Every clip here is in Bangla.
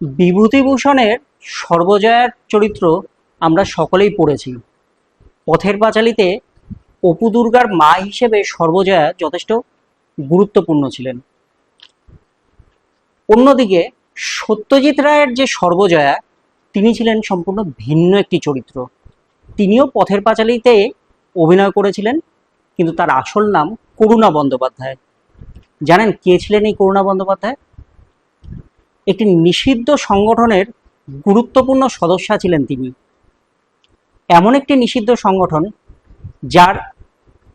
বিভূতিভূষণের সর্বজয়ার চরিত্র আমরা সকলেই পড়েছি। পথের পাঁচালীতে অপু দুর্গার মা হিসেবে সর্বজয়া যথেষ্ট গুরুত্বপূর্ণ ছিলেন। অন্যদিকে সত্যজিৎ রায়ের যে সর্বজয়া, তিনি ছিলেন সম্পূর্ণ ভিন্ন একটি চরিত্র। তিনিও পথের পাঁচালীতে অভিনয় করেছিলেন, কিন্তু তার আসল নাম করুণা বন্দ্যোপাধ্যায়। জানেন কে ছিলেন এই করুণা বন্দ্যোপাধ্যায়? একটি নিষিদ্ধ সংগঠনের গুরুত্বপূর্ণ সদস্য ছিলেন তিনি। এমন একটি নিষিদ্ধ সংগঠন যার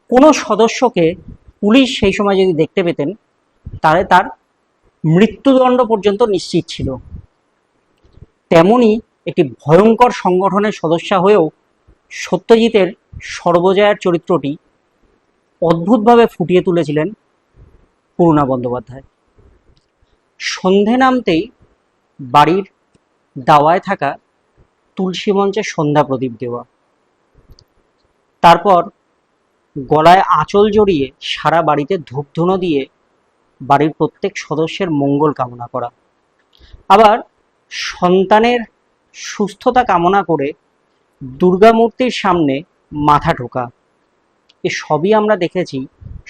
কোনো সদস্যকে পুলিশ সেই সময় যদি দেখতে পেতেন, তাহলে তার মৃত্যুদণ্ড পর্যন্ত নিশ্চিত ছিল। তেমনি একটি ভয়ঙ্কর সংগঠনের সদস্য হয়েও সত্যজিতের সর্বজয়ার চরিত্রটি অদ্ভুতভাবে ফুটিয়ে তুলেছিলেন করুণা বন্দ্যোপাধ্যায়। সন্ধে নামতেই বাড়ির দাওয়ায় থাকা তুলসী মঞ্চে সন্ধ্যা প্রদীপ দেওয়া। তারপর গলায় আঁচল জড়িয়ে সারা বাড়িতে ধূপধুনো দিয়ে বাড়ির প্রত্যেক সদস্যের মঙ্গল কামনা করা। আবার সন্তানের সুস্থতা কামনা করে দুর্গা মূর্তির সামনে মাথা ঠোকা এ সবই আমরা দেখেছি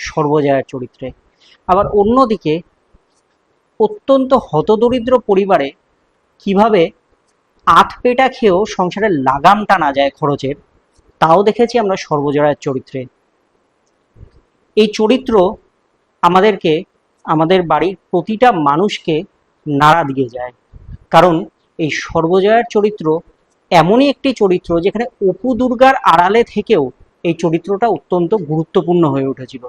সর্বজয়ার চরিত্রে। আবার অন্যদিকে অত্যন্ত হতদরিদ্র পরিবারে কীভাবে আট পেটা খেয়েও সংসারে লাগাম টানা যায় খরচের তাও দেখেছি আমরা সর্বজয়ার চরিত্রে। এই চরিত্র আমাদেরকে, আমাদের বাড়ির প্রতিটা মানুষকে নাড়া দিয়ে যায়। কারণ এই সর্বজয়ার চরিত্র এমনই একটি চরিত্র যেখানে অপু দুর্গার আড়ালে থেকেও এই চরিত্রটা অত্যন্ত গুরুত্বপূর্ণ হয়ে উঠেছিল।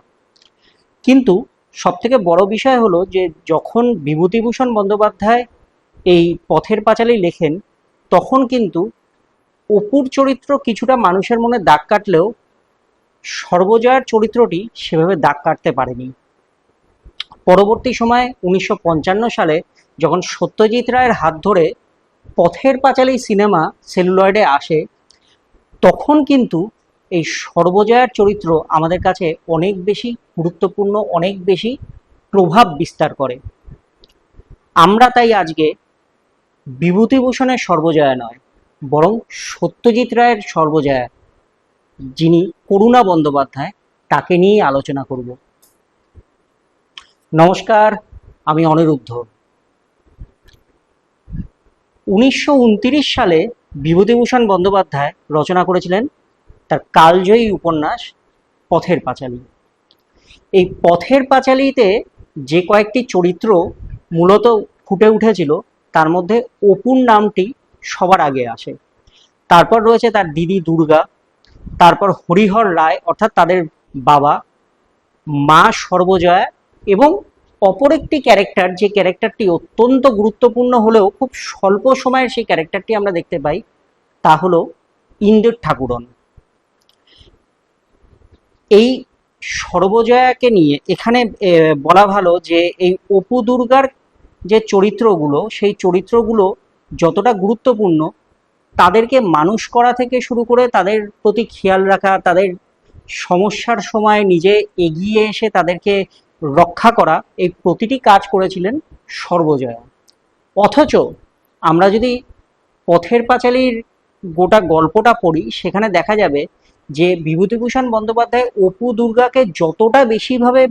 কিন্তু সব থেকে বড় বিষয় হলো যে যখন বিভূতিভূষণ বন্দ্যোপাধ্যায় এই পথের পাঁচালী লেখেন, তখন কিন্তু অপুর চরিত্র কিছুটা মানুষের মনে দাগ কাটলেও সর্বজয়ার চরিত্রটি সেভাবে দাগ কাটতে পারেনি। পরবর্তী সময়ে উনিশশো পঞ্চান্ন সালে যখন সত্যজিৎ রায়ের হাত ধরে পথের পাঁচালী সিনেমা সেলুলয়েডে আসে, তখন কিন্তু এই সর্বজয়ার চরিত্র আমাদের কাছে অনেক বেশি গুরুত্বপূর্ণ, অনেক বেশি প্রভাব বিস্তার করে। আমরা তাই আজকে বিভূতিভূষণের সর্বজয়া নয়, বরং সত্যজিৎ রায়ের সর্বজয়া, যিনি করুণা বন্দ্যোপাধ্যায়, তাকে নিয়েই আলোচনা করব। নমস্কার, আমি অনিরুদ্ধ। উনিশশো উনত্রিশ সালে বিভূতিভূষণ বন্দ্যোপাধ্যায় রচনা করেছিলেন তার কালজয়ী উপন্যাস পথের পাঁচালী। এই পথের পাঁচালীতে যে কয়েকটি চরিত্র মূলত ফুটে উঠেছিল, তার মধ্যে অপুর নামটি সবার আগে আসে। তারপর রয়েছে তার দিদি দুর্গা, তারপর হরিহর রায়, অর্থাৎ তাদের বাবা, মা সর্বজয়া এবং অপর একটি ক্যারেক্টার, যে ক্যারেক্টারটি অত্যন্ত গুরুত্বপূর্ণ হলেও খুব স্বল্প সময়ের সেই ক্যারেক্টারটি আমরা দেখতে পাই, তা হলো ইন্দ্র ঠাকুরন এই সর্বজয়াকে নিয়ে এখানে বলা ভালো যে এই অপু দুর্গার যে চরিত্রগুলো, সেই চরিত্রগুলো যতটা গুরুত্বপূর্ণ, তাদেরকে মানুষ করা থেকে শুরু করে তাদের প্রতি খেয়াল রাখা, তাদের সমস্যার সময় নিজে এগিয়ে এসে তাদেরকে রক্ষা করা, এই প্রতিটি কাজ করেছিলেন সর্বজয়া। অথচ আমরা যদি পথের পাঁচালীর গোটা গল্পটা পড়ি, সেখানে দেখা যাবে যে বিভূতিভূষণ বন্দ্যোপাধ্যায় অপু দুর্গাকে যতটা বেশিভাবে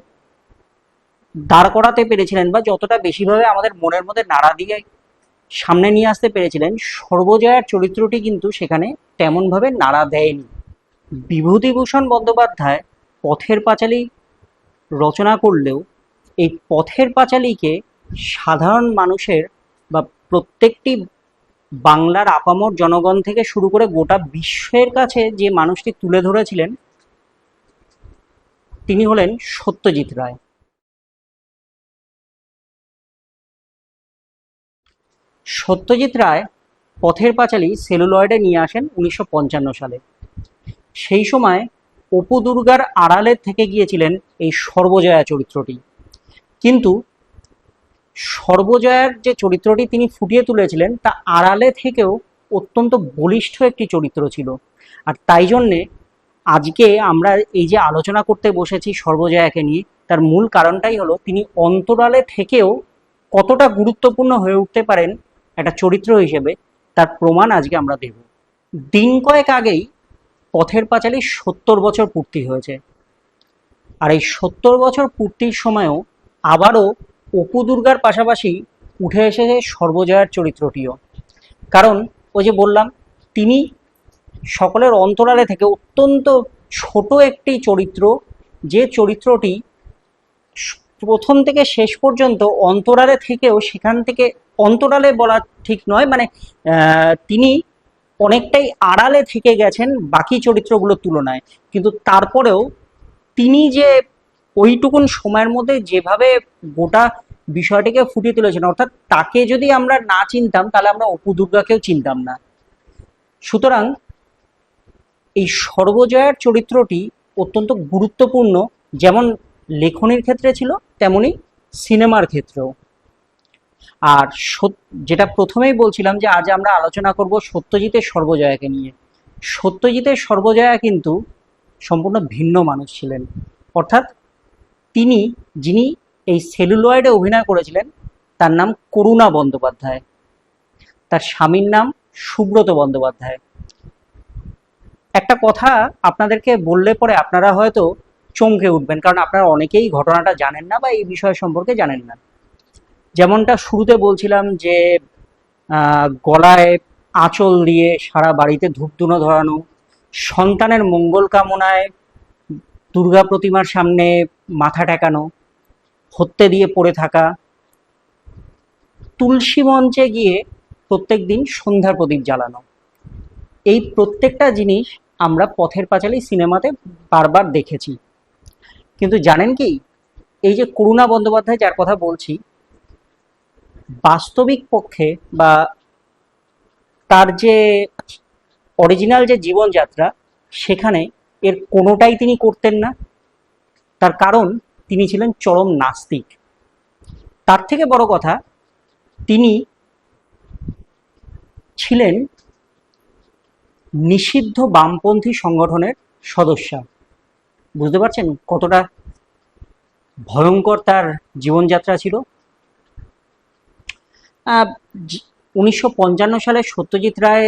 দাঁড় করাতে পেরেছিলেন বা যতটা বেশিভাবে আমাদের মনের মধ্যে নাড়া দিয়ে সামনে নিয়ে আসতে পেরেছিলেন, সর্বজয়ার চরিত্রটি কিন্তু সেখানে তেমনভাবে নাড়া দেয়নি। বিভূতিভূষণ বন্দ্যোপাধ্যায় পথের পাঁচালী রচনা করলেও এই পথের পাঁচালীকে সাধারণ মানুষের বা প্রত্যেকটি বাংলার আপামর জনগণ থেকে শুরু করে গোটা বিশ্বের কাছে যে মানুষটি তুলে ধরেছিলেন, তিনি হলেন সত্যজিৎ রায়। সত্যজিৎ রায় পথের পাঁচালী সেলুলয়েডে নিয়ে আসেন উনিশশো পঞ্চান্ন সালে। সেই সময় অপু দুর্গার আড়ালে থেকে গিয়েছিলেন এই সর্বজয়া চরিত্রটি। কিন্তু সর্বজয়ার যে চরিত্রটি তিনি ফুটিয়ে তুলেছিলেন, তা আড়ালে থেকেও অত্যন্ত বলিষ্ঠ একটি চরিত্র ছিল। আর তাই জন্যে আজকে আমরা এই যে আলোচনা করতে বসেছি সর্বজয়াকে নিয়ে, তার মূল কারণটাই হলো তিনি অন্তরালে থেকেও কতটা গুরুত্বপূর্ণ হয়ে উঠতে পারেন একটা চরিত্র হিসেবে, তার প্রমাণ আজকে আমরা দেব। দিন কয়েক আগেই পথের পাঁচালী সত্তর বছর পূর্তি হয়েছে। আর এই সত্তর বছর পূর্তির সময়ও আবারও অপু দুর্গার পাশাপাশি উঠে এসেছে সর্বজয়ার চরিত্রটিও। কারণ ওই যে বললাম, তিনি সকলের অন্তরালে থেকে অত্যন্ত ছোট একটি চরিত্র, যে চরিত্রটি প্রথম থেকে শেষ পর্যন্ত অন্তরালে থেকেও সেখান থেকে অন্তরালে বলা ঠিক নয় মানে তিনি অনেকটাই আড়ালে থেকে গেছেন বাকি চরিত্রগুলোর তুলনায়। কিন্তু তারপরেও তিনি যে ওইটুকুন সময়ের মধ্যে যেভাবে গোটা বিষয়টিকে ফুটিয়ে তুলেছেন, অর্থাৎ তাকে যদি আমরা না চিনতাম, তাহলে আমরা অপু দুর্গাকেও চিনতাম না। সুতরাং এই সর্বজয়ার চরিত্রটি অত্যন্ত গুরুত্বপূর্ণ, যেমন লেখনির ক্ষেত্রে ছিল, তেমনি সিনেমার ক্ষেত্রেও। আর যেটা প্রথমেই বলছিলাম যে, আজ আমরা আলোচনা করব সত্যজিতের সর্বজয়াকে নিয়ে। সত্যজিতের সর্বজয়া কিন্তু সম্পূর্ণ ভিন্ন মানুষ ছিলেন। অর্থাৎ তিনি, যিনি এই সেলুলয়েডে অভিনয় করেছিলেন, তার নাম করুণা বন্দ্যোপাধ্যায়। তার স্বামীর নাম সুব্রত বন্দ্যোপাধ্যায়। একটা কথা আপনাদেরকে বললে পরে আপনারা হয়তো চমকে উঠবেন, কারণ আপনারা অনেকেই ঘটনাটা জানেন না বা এই বিষয় সম্পর্কে জানেন না। যেমনটা শুরুতে বলছিলাম যে গলায় আঁচল দিয়ে সারা বাড়িতে ধূপধুনো ধরানো, সন্তানের মঙ্গল কামনায় দুর্গা প্রতিমার সামনে মাথা ঠেকানো, হত্যে দিয়ে পড়ে থাকা, তুলসী মঞ্চে গিয়ে প্রত্যেক দিন সন্ধ্যার প্রদীপ জ্বালানো। এই প্রত্যেকটা জিনিস আমরা পথের পাঁচালী সিনেমাতে বারবার দেখেছি। কিন্তু জানেন কি, এই যে করুণা বন্দ্যোপাধ্যায় যার কথা বলছি, বাস্তবিক পক্ষে বা তার যে অরিজিনাল যে জীবনযাত্রা, সেখানে এর কোনোটাই তিনি করতেন না। তার কারণ তিনি ছিলেন চরম নাস্তিক। তার থেকে বড় কথা, তিনি ছিলেন নিষিদ্ধ বামপন্থী সংগঠনের সদস্য। বুঝতে পারছেন কতটা ভয়ঙ্কর তার জীবনযাত্রা ছিল? উনিশশো পঞ্চান্ন সালে সত্যজিৎ রায়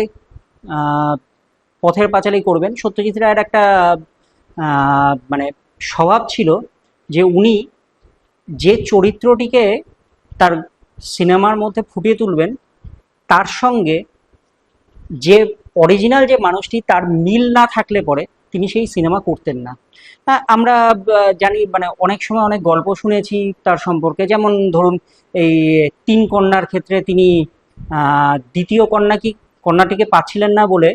পথের পাঁচালী করবেন। সত্যজিৎ রায়ের একটা মানে স্বভাব ছিল যে উনি যে চরিত্রটিকে তার সিনেমার মধ্যে ফুটিয়ে তুলবেন, তার সঙ্গে যে অরিজিনাল যে মানুষটি, তার মিল না থাকলে পরে তিনি সেই সিনেমা করতেন না। আমরা জানি মানে অনেক সময় অনেক গল্প শুনেছি তার সম্পর্কে। যেমন ধরুন, এই তিন কন্যার ক্ষেত্রে তিনি দ্বিতীয় কন্যা কি, কন্যাটিকে পাচ্ছিলেন না বলে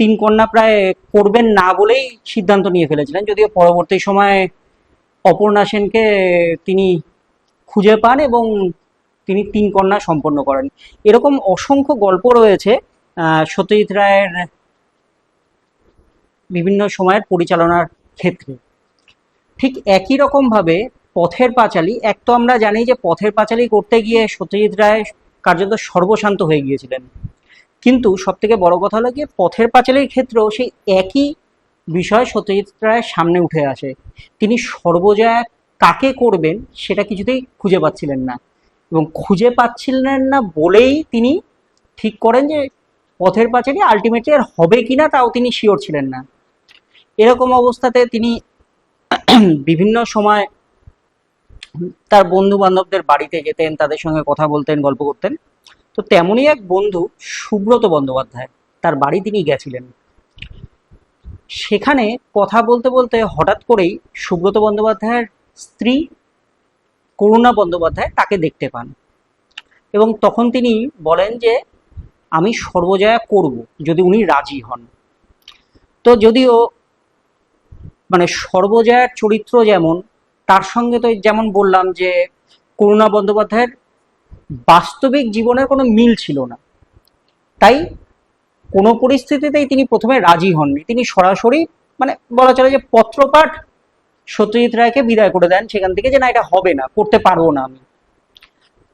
তিন কন্যা প্রায় করবেন না বলেই সিদ্ধান্ত নিয়ে ফেলেছিলেন, যদিও পরবর্তী সময়ে অপর্ণা সেনকে তিনি খুঁজে পান এবং তিনি তিন কন্যা সম্পন্ন করেন। এরকম অসংখ্য গল্প রয়েছে সত্যজিৎ রায়ের বিভিন্ন সময়ের পরিচালনার ক্ষেত্রে। ঠিক একই রকম ভাবে পথের পাঁচালী, এক তো আমরা জানি যে পথের পাঁচালী করতে গিয়ে সত্যজিৎ রায় কার্যত সর্বশান্ত হয়ে গিয়েছিলেন। কিন্তু সব থেকে বড় কথা হলো গিয়ে পথের পাঁচালীর ক্ষেত্রেও সেই একই বিষয় সত্যজিৎ রায়ের সামনে উঠে আসে। তিনি সর্বজয়া কাকে করবেন সেটা কিছুতেই খুঁজে পাচ্ছিলেন না এবং খুঁজে পাচ্ছিলেন না বলেই তিনি ঠিক করেন যে পথের পাঁচালী আলটিমেটলি আর হবে কিনা তাও তিনি শিওর ছিলেন না। এরকম অবস্থাতে তিনি বিভিন্ন সময় তার বন্ধু বান্ধবদের বাড়িতে যেতেন, তাদের সঙ্গে কথা বলতেন, গল্প করতেন। তো তেমনই এক বন্ধু সুব্রত বন্দ্যোপাধ্যায়, তার বাড়ি তিনি গেছিলেন। সেখানে কথা বলতে বলতে হঠাৎ করেই সুব্রত বন্দ্যোপাধ্যায়ের স্ত্রী করুণা বন্দ্যোপাধ্যায় তাকে দেখতে পান এবং তখন তিনি বলেন যে, আমি সর্বজয়া করব যদি উনি রাজি হন। তো যদিও মানে সর্বজয়ার চরিত্র যেমন, তার সঙ্গে তো যেমন বললাম যে, করুণা বন্দ্যোপাধ্যায়ের বাস্তবিক জীবনের কোনো মিল ছিল না। তাই কোনো পরিস্থিতিতেই তিনি প্রথমে রাজি হননি। তিনি সরাসরি মানে বলা চলে যে পত্রপাঠ সত্যজিৎ রায়কে বিদায় করে দেন সেখান থেকে যে না, এটা হবে না, করতে পারব না আমি।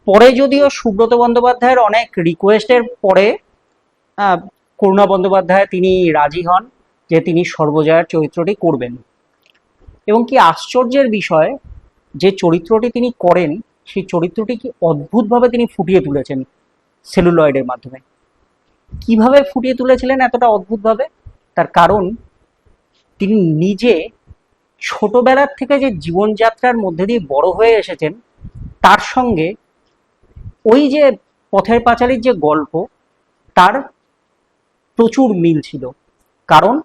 পরে যদিও সুব্রত বন্দ্যোপাধ্যায়ের অনেক রিকোয়েস্টের পরে করুণা বন্দ্যোপাধ্যায় তিনি রাজি হন যে তিনি সর্বজয়ার চরিত্রটি করবেন। এবং কি আশ্চর্যের বিষয়, যে চরিত্রটি তিনি করেন সেই চরিত্রটি কি অদ্ভুতভাবে তিনি ফুটিয়ে তুলেছেন সেলুলয়েডের মাধ্যমে? কীভাবে ফুটিয়ে তুলেছিলেন এতটা অদ্ভুতভাবে? তার কারণ, তিনি নিজে ছোটবেলার থেকে যে জীবনযাত্রার মধ্যে দিয়ে বড় হয়ে এসেছেন, তার সঙ্গে ওই যে পথের পাঁচালীর যে গল্প, তার প্রচুর মিল ছিল। কারণ,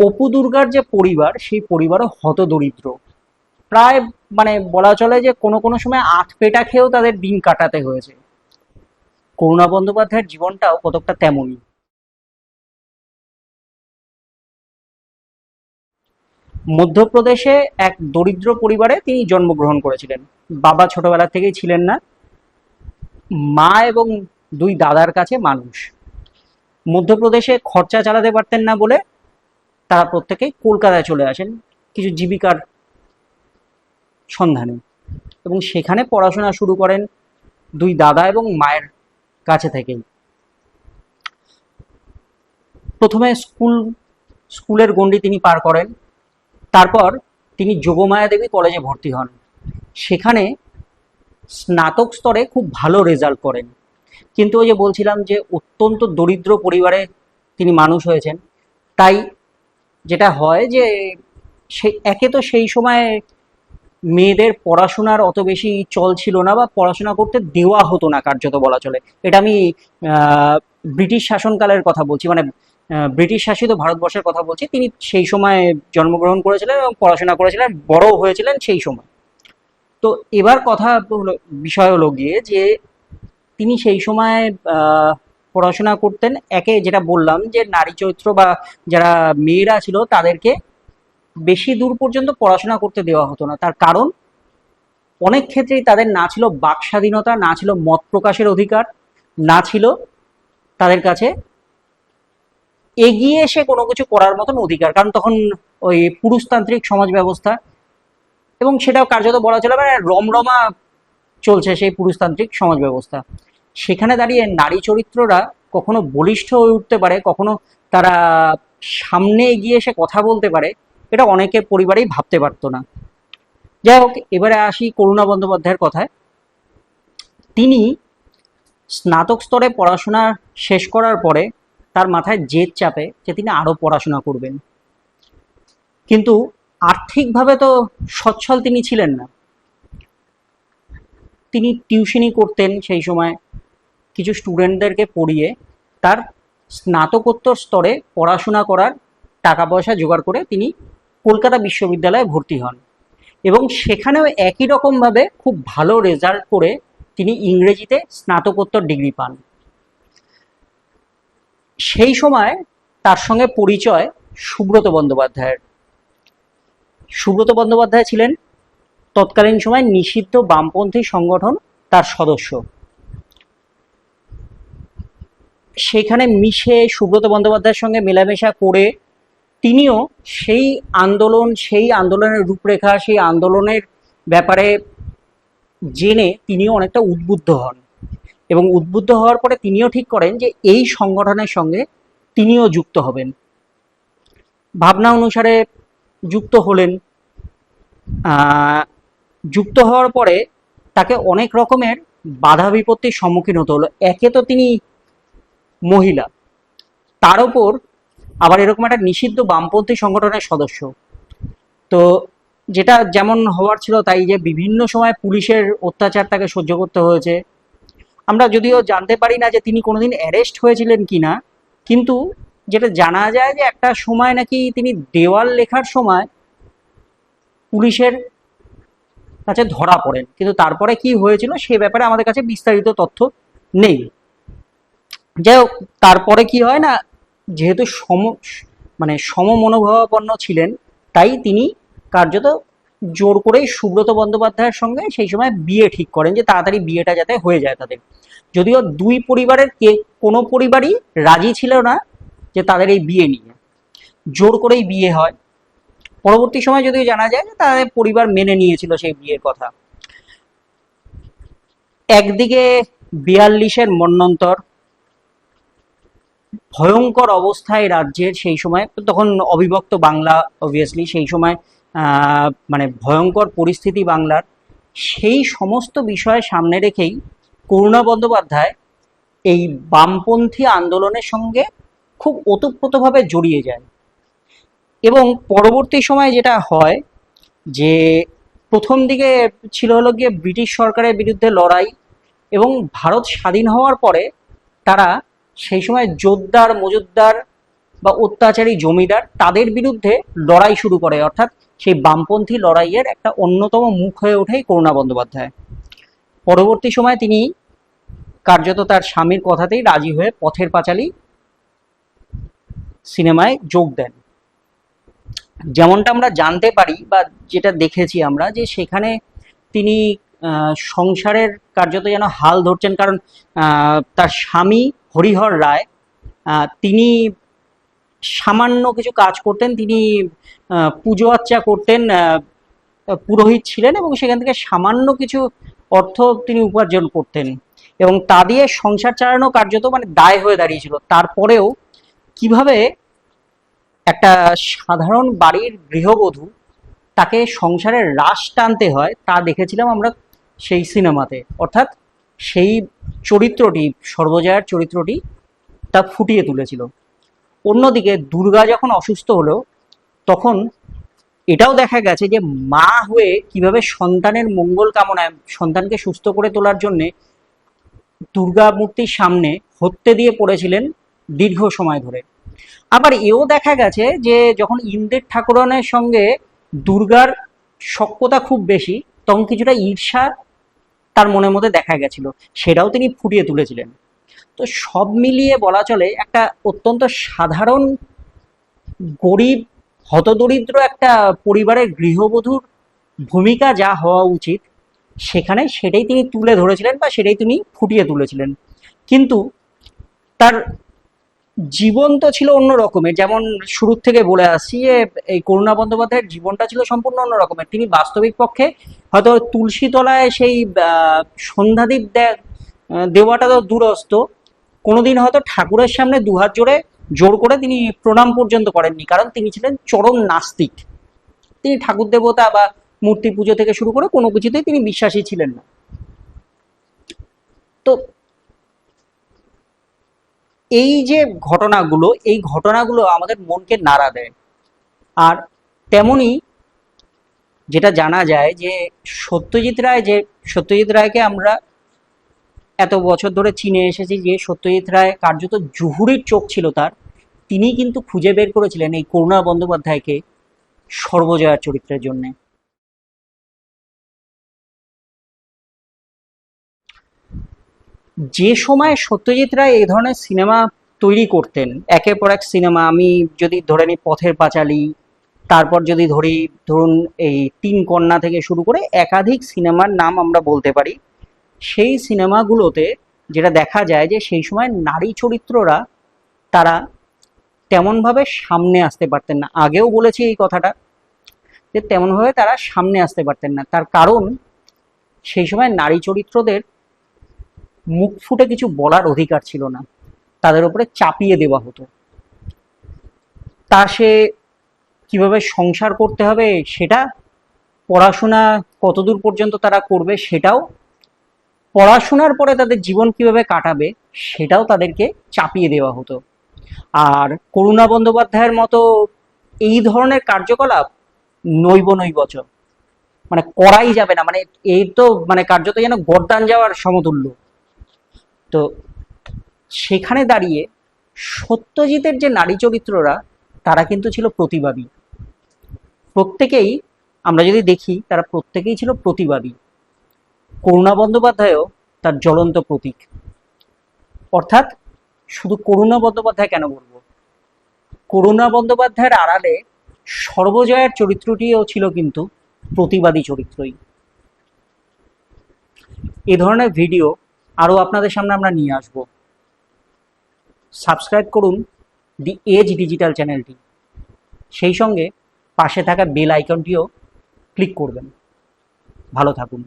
অপু দুর্গার যে পরিবার, সেই পরিবারও হতদরিদ্র। প্রায় মানে বলা চলে যে কোনো কোনো সময় আট পেটা খেয়েও তাদের দিন কাটাতে হয়েছে। করুণা বন্দ্যোপাধ্যায়ের জীবনটাও কতকটা তেমনই। মধ্যপ্রদেশে এক দরিদ্র পরিবারে তিনি জন্মগ্রহণ করেছিলেন। বাবা ছোটবেলা থেকেই ছিলেন না। মা এবং দুই দাদার কাছে মানুষ। মধ্যপ্রদেশে খরচা চালাতে পারতেন না বলে তারা প্রত্যেকেই কলকাতায় চলে আসেন। কিছু জীবিকার সন্ধানে। এবং সেখানে পড়াশোনা শুরু করেন দুই দাদা এবং মায়ের কাছে থেকেই। প্রথমে স্কুল, স্কুলের গণ্ডি তিনি পার করেন। তারপর তিনি যোগমায়া দেবী কলেজে ভর্তি হন। সেখানে স্নাতক স্তরে খুব ভালো রেজাল্ট করেন। কিন্তু ওই যে বলছিলাম যে অত্যন্ত দরিদ্র পরিবারে তিনি মানুষ হয়েছেন। তাই যেটা হয় যে সে, একে তো সেই সময় মেয়েদের পড়াশোনার অত বেশি চল ছিল না বা পড়াশোনা করতে দেওয়া হতো না কার্যত বলা চলে। এটা আমি ব্রিটিশ শাসনকালের কথা বলছি মানে ব্রিটিশ শাসিত ভারতবর্ষের কথা বলছি। তিনি সেই সময় জন্মগ্রহণ করেছিলেন এবং পড়াশোনা করেছিলেন, বড় হয়েছিলেন সেই সময়। তো এবার কথা হলো, বিষয় হলো গিয়ে যে তিনি সেই সময় পড়াশোনা করতেন। একে যেটা বললাম যে নারী চরিত্র বা যারা মেয়েরা ছিল তাদেরকে বেশি দূর পর্যন্ত পড়াশোনা করতে দেওয়া হতো না। তার কারণ, অনেক ক্ষেত্রেই তাদের না ছিল বাক স্বাধীনতা, না ছিল মত প্রকাশের অধিকার, না ছিল তাদের কাছে এগিয়ে এসে কোনো কিছু করার মতন অধিকার। কারণ তখন ওই পুরুষতান্ত্রিক সমাজ ব্যবস্থা এবং সেটাও কার্যত বলা চলে মানে রমরমা চলছে সেই পুরুষতান্ত্রিক সমাজ ব্যবস্থা। সেখানে দাঁড়িয়ে নারী চরিত্ররা কখনো বলিষ্ঠ হয়ে উঠতে পারে, কখনো তারা সামনে এগিয়ে এসে কথা বলতে পারে এটা অনেকের পরিবারেই ভাবতে পারতো না। যাই হোক, এবারে আসি করুণা বন্দ্যোপাধ্যায়ের কথায়। তিনি স্নাতক স্তরে পড়াশোনা শেষ করার পরে তার মাথায় জেদ চাপে যে তিনি আরও পড়াশোনা করবেন। কিন্তু আর্থিকভাবে তো সচ্ছল তিনি ছিলেন না। তিনি টিউশনই করতেন সেই সময় কিছু স্টুডেন্টদেরকে পড়িয়ে তার স্নাতকোত্তর স্তরে পড়াশোনা করার টাকা পয়সা জোগাড় করে তিনি কলকাতা বিশ্ববিদ্যালয়ে ভর্তি হন। এবং সেখানেও একই রকমভাবে খুব ভালো রেজাল্ট করে তিনি ইংরেজিতে স্নাতকোত্তর ডিগ্রি পান। সেই সময় তার সঙ্গে পরিচয় সুব্রত বন্দ্যোপাধ্যায়ের। সুব্রত বন্দ্যোপাধ্যায় ছিলেন তৎকালীন সময় নিষিদ্ধ বামপন্থী সংগঠন তার সদস্য। সেখানে মিশে সুব্রত বন্দ্যোপাধ্যায়ের সঙ্গে মেলামেশা করে তিনিও সেই আন্দোলন, সেই আন্দোলনের রূপরেখা, সেই আন্দোলনের ব্যাপারে জেনে তিনিও অনেকটা উদ্বুদ্ধ হন। এবং উদ্বুদ্ধ হওয়ার পরে তিনিও ঠিক করেন যে এই সংগঠনের সঙ্গে তিনিও যুক্ত হবেন। ভাবনা অনুসারে যুক্ত হলেন। যুক্ত হওয়ার পরে তাকে অনেক রকমের বাধা বিপত্তির সম্মুখীন হতে হলো। একে তো তিনি মহিলা, তার ওপর আবার এরকম একটা নিষিদ্ধ বামপন্থী সংগঠনের সদস্য। তো যেটা যেমন হওয়ার ছিল তাই যে বিভিন্ন সময় পুলিশের অত্যাচার তাকে সহ্য করতে হয়েছে। আমরা যদিও জানতে পারি না যে তিনি কোনোদিন অ্যারেস্ট হয়েছিলেন কিনা কিন্তু যেটা জানা যায় যে একটা সময় নাকি তিনি দেওয়াল লেখার সময় পুলিশের কাছে ধরা পড়েন। কিন্তু তারপরে কি হয়েছিল সে ব্যাপারে আমাদের কাছে বিস্তারিত তথ্য নেই। যাই হোক, তারপরে কি হয় না যেহেতু সম মানে সম সমমনোভাবাপন্ন ছিলেন, তাই তিনি কার্যত জোর করেই সুব্রত বন্দ্যোপাধ্যায়ের সঙ্গে সেই সময় বিয়ে ঠিক করেন, যে তাড়াতাড়ি বিয়েটা যাতে হয়ে যায় তাদের। যদিও দুই পরিবারের কে, কোনো পরিবারই রাজি ছিল না যে তাদের এই বিয়ে নিয়ে। জোর করেই বিয়ে হয়। পরবর্তী সময় যদিও জানা যায় যে তাদের পরিবার মেনে নিয়েছিল সেই বিয়ের কথা। একদিকে বিয়াল্লিশের মন্বন্তর ভয়ঙ্কর অবস্থায় রাজ্যের সেই সময়, তখন অবিভক্ত বাংলা অবভিয়াসলি সেই সময় মানে ভয়ঙ্কর পরিস্থিতি বাংলার। সেই সমস্ত বিষয় সামনে রেখেই করুণা বন্দ্যোপাধ্যায় এই বামপন্থী আন্দোলনের সঙ্গে খুব ওতপ্রোতভাবে জড়িয়ে যায়। এবং পরবর্তী সময়ে যেটা হয় যে, প্রথম দিকে ছিল হলো গিয়ে ব্রিটিশ সরকারের বিরুদ্ধে লড়াই এবং ভারত স্বাধীন হওয়ার পরে তারা সেই সময় জোরদার মজুদ্দার বা অত্যাচারী জমিদার তাদের বিরুদ্ধে লড়াই শুরু করে। অর্থাৎ সেই বামপন্থী লড়াইয়ের একটা অন্যতম মুখ হয়ে ওঠে এই করুণা বন্দ্যোপাধ্যায়। পরবর্তী সময়ে তিনি কার্যত তার স্বামীর কথাতেই রাজি হয়ে পথের পাঁচালী সিনেমায় যোগ দেন। যেমনটা আমরা জানতে পারি বা যেটা দেখেছি আমরা যে সেখানে তিনি সংসারের কার্যত যেন হাল ধরছেন। কারণ তার স্বামী হরিহর রায় তিনি সামান্য কিছু কাজ করতেন, তিনি পুজো আর্চা করতেন পুরোহিত ছিলেন এবং সেখান থেকে সামান্য কিছু অর্থ তিনি উপার্জন করতেন এবং তা দিয়ে সংসার চালানো কার্যত মানে দায় হয়ে দাঁড়িয়েছিল। তারপরেও কীভাবে একটা সাধারণ বাড়ির গৃহবধূ তাকে সংসারের রাশ টানতে হয় তা দেখেছিলাম আমরা সেই সিনেমাতে। অর্থাৎ সেই চরিত্রটি, সর্বজয়ার চরিত্রটি তা ফুটিয়ে তুলেছিল। অন্যদিকে দুর্গা যখন অসুস্থ হলো, তখন এটাও দেখা গেছে যে মা হয়ে কীভাবে সন্তানের মঙ্গল কামনায়, সন্তানকে সুস্থ করে তোলার জন্যে দুর্গা মূর্তির সামনে হত্যে দিয়ে পড়েছিলেন দীর্ঘ সময় ধরে। আবার এও দেখা গেছে যে যখন ইন্দ্রের ঠাকুরানের সঙ্গে দুর্গার সখ্যতা খুব বেশি, তখন কিছুটা ঈর্ষা তার মনের মধ্যে দেখা গেছিল, সেটাও তিনি ফুটিয়ে তুলেছিলেন। তো সব মিলিয়ে বলা চলে, একটা অত্যন্ত সাধারণ গরিব, হতদরিদ্র একটা পরিবারের গৃহবধূর ভূমিকা যা হওয়া উচিত, সেখানে সেটাই তিনি তুলে ধরেছিলেন বা সেটাই তিনি ফুটিয়ে তুলেছিলেন। কিন্তু তার জীবন তো ছিল অন্য রকমের। যেমন শুরুর থেকে বলে আসছি যে, এই করুণা বন্দ্যোপাধ্যায়ের জীবনটা ছিল সম্পূর্ণ অন্য রকমের। তিনি বাস্তবিক পক্ষে হয়তো তুলসী তলায় সেই সন্ধ্যাদীপ দেওয়াটা তো দূরস্থ কোনোদিন হয়তো ঠাকুরের সামনে দুহাত জোড়ে জোর করে তিনি প্রণাম পর্যন্ত করেননি, কারণ তিনি ছিলেন চরম নাস্তিক। তিনি ঠাকুর দেবতা বা মূর্তি পুজো থেকে শুরু করে কোনো কিছুতেই তিনি বিশ্বাসী ছিলেন না। তো এই যে ঘটনাগুলো, এই ঘটনাগুলো আমাদের মনকে নাড়া দেয়। আর তেমনি যেটা জানা যায় যে সত্যজিৎ রায় যে, সত্যজিৎ রায়কে আমরা এত বছর ধরে চিনে এসেছি যে সত্যজিৎ রায় কার্যত জুহুরির চোখ ছিল তার। তিনি কিন্তু খুঁজে বের করেছিলেন এই করুণা বন্দ্যোপাধ্যায়কে সর্বজয়ার চরিত্রের জন্য। যে সময় সত্যজিৎ রায় এই ধরনের সিনেমা তৈরি করতেন, একের পর এক সিনেমা, আমি যদি ধরে নিই পথের পাঁচালী, তারপর যদি ধরি ধরুন এই তিন কন্যা থেকে শুরু করে একাধিক সিনেমার নাম আমরা বলতে পারি, সেই সিনেমাগুলোতে যেটা দেখা যায় যে সেই সময় নারী চরিত্ররা তারা তেমনভাবে সামনে আসতে পারতেন না। আগেও বলেছি এই কথাটা, যে তেমনভাবে তারা সামনে আসতে পারতেন না। তার কারণ সেই সময় নারী চরিত্রদের মুখ ফুটে কিছু বলার অধিকার ছিল না। তাদের উপরে চাপিয়ে দেওয়া হতো। তা সে কীভাবে সংসার করতে হবে সেটা পড়াশোনা কতদূর পর্যন্ত তারা করবে সেটাও, পড়াশোনার পরে তাদের জীবন কীভাবে কাটাবে সেটাও তাদেরকে চাপিয়ে দেওয়া হতো। আর করুণা বন্দ্যোপাধ্যায়ের মতো এই ধরনের কার্যকলাপ নৈব নৈবচ মানে করাই যাবে না। মানে এই তো মানে কার্যত যেন গরদান যাওয়ার সমতুল্য। তো সেখানে দাঁড়িয়ে সত্যজিতের যে নারী চরিত্ররা, তারা কিন্তু ছিল প্রতিবাদী। প্রত্যেকেই, আমরা যদি দেখি, তারা প্রত্যেকেই ছিল প্রতিবাদী। করুণা বন্দ্যোপাধ্যায়ও তার জ্বলন্ত প্রতীক। অর্থাৎ শুধু করুণা বন্দ্যোপাধ্যায় কেন বলব? করুণা বন্দ্যোপাধ্যায়ের আড়ালে সর্বজয়ার চরিত্রটিও ছিল কিন্তু প্রতিবাদী চরিত্রই। এ ধরনের ভিডিও আরও আপনাদের সামনে আমরা নিয়ে আসব। সাবস্ক্রাইব করুন দি এজ ডিজিটাল চ্যানেলটি সেই সঙ্গে পাশে থাকা বেল আইকনটিও ক্লিক করবেন। ভালো থাকুন।